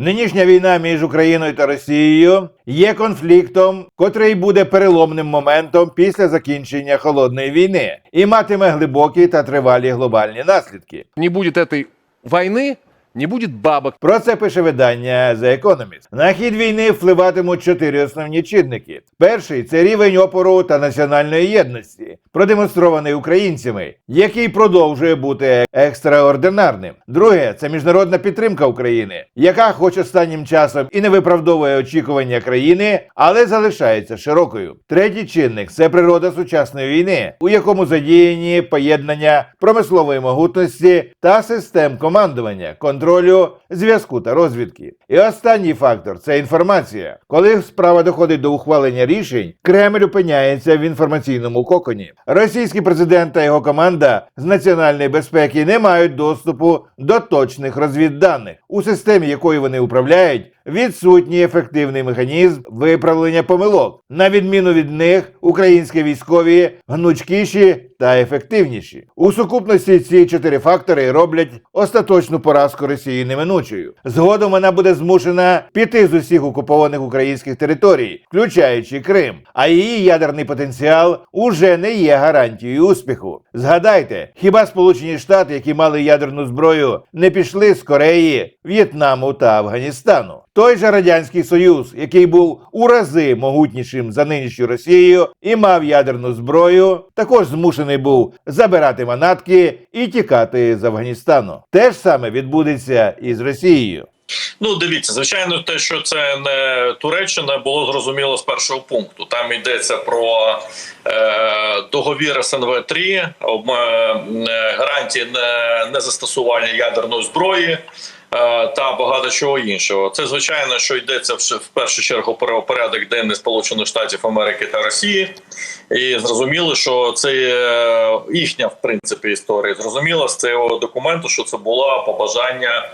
Нинішня війна між Україною та Росією є конфліктом, котрий буде переломним моментом після закінчення холодної війни і матиме глибокі та тривалі глобальні наслідки. Не буде цієї войны, не будет бабок. Про це пише видання The Economist. На хід війни впливатимуть чотири основні чинники: перший це рівень опору та національної єдності, продемонстрований українцями, який продовжує бути екстраординарним. Друге це міжнародна підтримка України, яка, хоч останнім часом і не виправдовує очікування країни, але залишається широкою. Третій чинник це природа сучасної війни, у якому задіяні поєднання промислової могутності та систем командування, контролю, зв'язку та розвідки. І останній фактор це інформація. Коли справа доходить до ухвалення рішень, Кремль опиняється в інформаційному коконі. Російський президент та його команда з національної безпеки не мають доступу до точних розвідданих, у системі якої вони управляють. Відсутній ефективний механізм виправлення помилок. На відміну від них, українські військові гнучкіші та ефективніші. У сукупності ці чотири фактори роблять остаточну поразку Росії неминучою. Згодом вона буде змушена піти з усіх окупованих українських територій, включаючи Крим. А її ядерний потенціал уже не є гарантією успіху. Згадайте, хіба Сполучені Штати, які мали ядерну зброю, не пішли з Кореї, В'єтнаму та Афганістану. Той же радянський союз, який був у рази могутнішим за нинішню Росією і мав ядерну зброю, також змушений був забирати манатки і тікати з Афганістану. Те ж саме відбудеться і з Росією. Ну, дивіться, звичайно, те, що це не Туреччина, було зрозуміло з першого пункту. Там йдеться про е, договір СНВ 3 об, е, гарантії не, незастосування ядерної зброї. Е, Та багато чого іншого. Це звичайно, що йдеться в першу чергу про порядок денний Сполучених Штатів Америки та Росії, і зрозуміло, що це е, їхня в принципі історія. Зрозуміло з цього документу, що це було побажання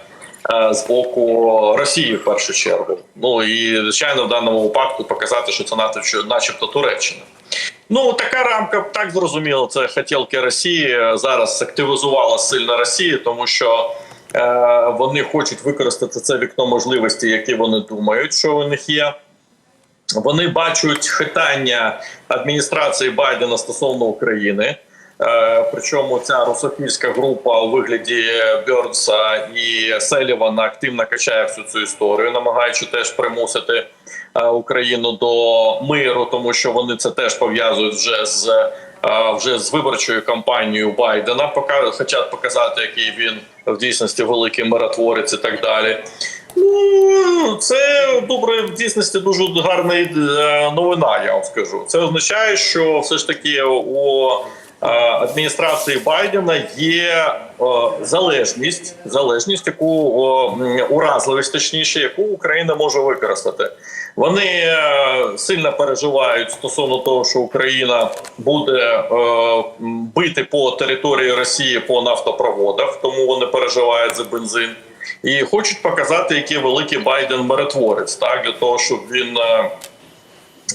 е, з боку Росії в першу чергу. Ну і звичайно, в даному випадку показати, що це начебто Туреччина. Ну така рамка так зрозуміло. Це хотілки Росії зараз активізувала сильно Росію, тому що вони хочуть використати це вікно можливості, які вони думають, що у них є. Вони бачать хитання адміністрації Байдена стосовно України. Е, причому ця русофільська група у вигляді Бьорнса і Селівана активно качає всю цю історію, намагаючи теж примусити е, Україну до миру, тому що вони це теж пов'язують вже з е, вже з виборчою кампанією Байдена. Пока хочуть показати, який він в дійсності великий миротворець і так далі. Ну, це добре в дійсності дуже гарна е, новина. Я вам скажу. Це означає, що все ж таки у е, адміністрації Байдена є е, залежність, залежність, яку уразливість, точніше, яку Україна може використати. Вони е, сильно переживають стосовно того, що Україна буде е, бити по території Росії по нафтопроводах, тому вони переживають за бензин і хочуть показати, який великий Байден миротворець, так для того, щоб він,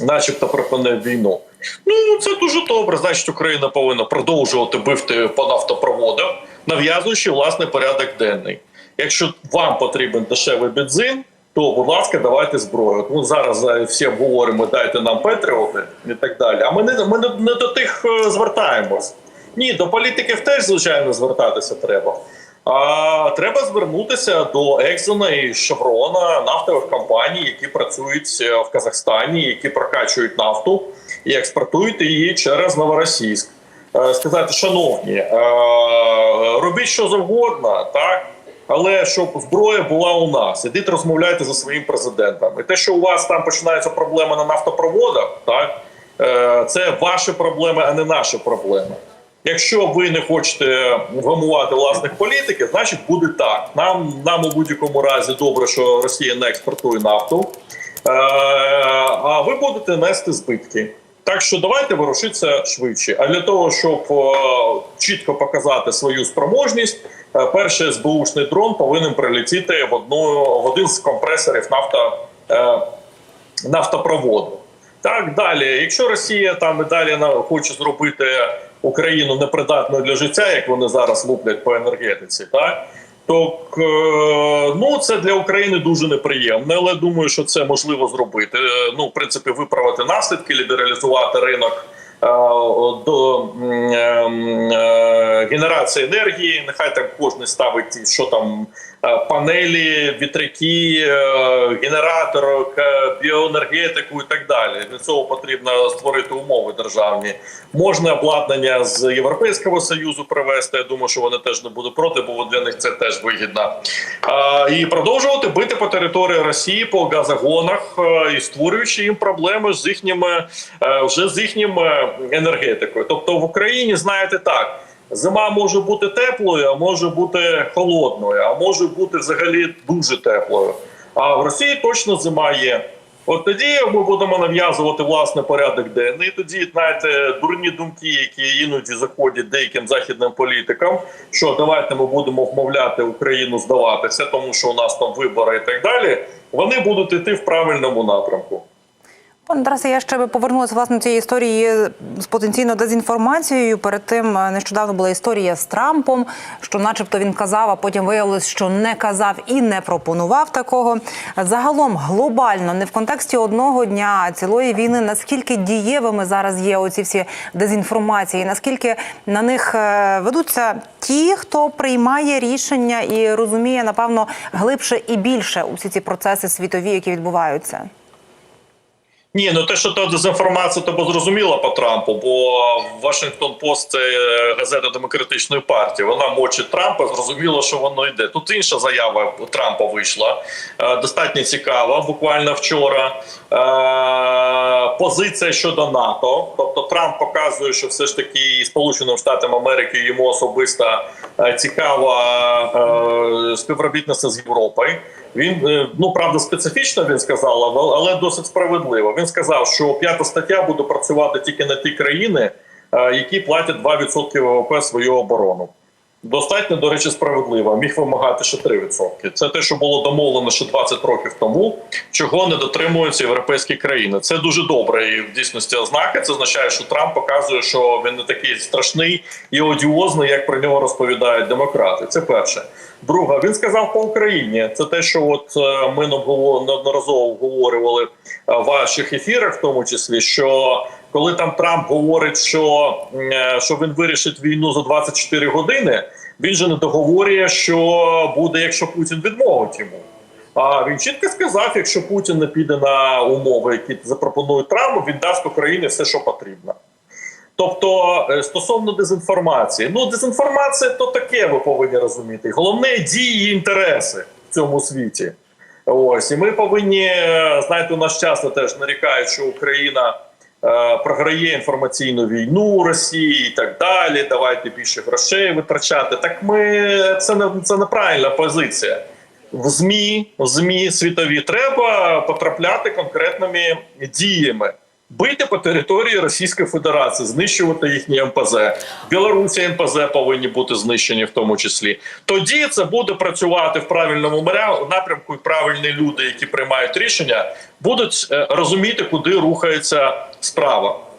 начебто, припинив війну. Ну це дуже добре. Значить, Україна повинна продовжувати бити по нафтопроводах, нав'язуючи власний порядок денний. Якщо вам потрібен дешевий бензин, то будь ласка, давайте зброю. Ну зараз е, всі обговоримо, дайте нам Петріоти і так далі. А ми не ми не, до тих е, звертаємось. Ні, до політиків теж звичайно звертатися треба. А треба звернутися до Екзона і Шеврона, нафтових компаній, які працюють е, в Казахстані, які прокачують нафту і експортують її через Новоросійськ. Сказати, шановні, робіть що завгодно, так. Але щоб зброя була у нас, ідіть розмовляйте за своїм президентом. І те, що у вас там починаються проблеми на нафтопроводах, так е, це ваші проблеми, а не наші проблеми. Якщо ви не хочете вгамувати власних політиків, значить буде так. Нам нам у будь-якому разі добре, що Росія не експортує нафту, е, а ви будете нести збитки. Так що давайте ворушитися швидше. А для того, щоб е, чітко показати свою спроможність, е, перший СБУшний дрон повинен прилетіти в одну в один з компресорів нафто, е, нафтопроводу. Так далі, якщо Росія там і далі хоче зробити Україну непридатною для життя, як вони зараз луплять по енергетиці, так Так, е, ну це для України дуже неприємно, але думаю, що це можливо зробити. Е, Ну, в принципі, виправити наслідки, лібералізувати ринок е, до е, е, генерації енергії. Нехай там кожен ставить що там е, панелі, вітряки, е, генератор, біоенергетику і так далі. Для цього потрібно створити умови державні. Можна обладнання з Європейського союзу привезти. Я думаю, що вони теж не будуть проти, бо для них це теж вигідно. І продовжувати бити по території Росії по газогонах е, і створюючи їм проблеми з їхніми е, вже з їхнім е, енергетикою. Тобто в Україні знаєте так. Зима може бути теплою, а може бути холодною, а може бути взагалі дуже теплою. А в Росії точно зима є. От тоді ми будемо нав'язувати власне порядок денний. І тоді знаєте, дурні думки, які іноді заходять деяким західним політикам, що давайте ми будемо вмовляти Україну здаватися, тому що у нас там вибори і так далі. Вони будуть йти в правильному напрямку. Пане Тарасе, я ще би повернулася власне цієї історії з потенційно дезінформацією. Перед тим е, нещодавно була історія з Трампом, що, начебто, він казав, а потім виявилось, що не казав і не пропонував такого. Загалом глобально, не в контексті одного дня, а цілої війни. Наскільки дієвими зараз є оці всі дезінформації? Наскільки на них е, ведуться ті, хто приймає рішення і розуміє, напевно, глибше і більше усі ці процеси світові, які відбуваються? Ні, ну те, що то дезінформація, то бо зрозуміло по Трампу, бо Вашингтон Пост це газета демократичної партії. Вона мочить Трампа. Зрозуміло, що воно йде. Тут інша заява Трампа вийшла е, достатньо цікава. Буквально вчора Е, позиція щодо НАТО. Тобто Трамп показує, що все ж таки Сполученим Штатам Америки йому особисто е, цікава співробітництво з Європою. Він е, ну правда специфічно він сказав, але- досить справедливо. Він сказав, що п'ята стаття буде працювати тільки на ті країни, е, які платять 2% ВВП свою оборону. Достатньо, до речі, справедливо. Міг вимагати ще 3%. Це те, що було домовлено ще 20 років тому, чого не дотримуються європейські країни. Це дуже добре і в дійсності ознака. Це означає, що Трамп показує, що він не такий страшний і одіозний, як про нього розповідають демократи. Це перше. Друге, він сказав по Україні. Це те, що от е, ми неодноразово обговорювали е, в ваших ефірах, в тому числі, що коли там Трамп говорить, що, е, що він вирішить війну за 24 години, він же не договорює, що буде, якщо Путін відмовить йому. А він чітко сказав: якщо Путін не піде на умови, які запропонує Трамп, він дасть Україні все, що потрібно. Тобто, е, стосовно дезінформації, ну дезінформація то таке, ви повинні розуміти. Головне дії і інтереси в цьому світі. Ось і ми повинні е, знаєте, у нас часто теж нарікають, що Україна програє інформаційну війну Росії і так далі. Давайте більше грошей витрачати. Так ми це не це неправильна позиція. В ЗМІ, в ЗМІ світові треба потрапляти конкретними діями. Бити по території Російської Федерації, знищувати їхні МПЗ. Білорусі МПЗ повинні бути знищені в тому числі. Тоді це буде працювати в правильному напрямку, і правильні люди, які приймають рішення, будуть е, розуміти, куди рухається справа.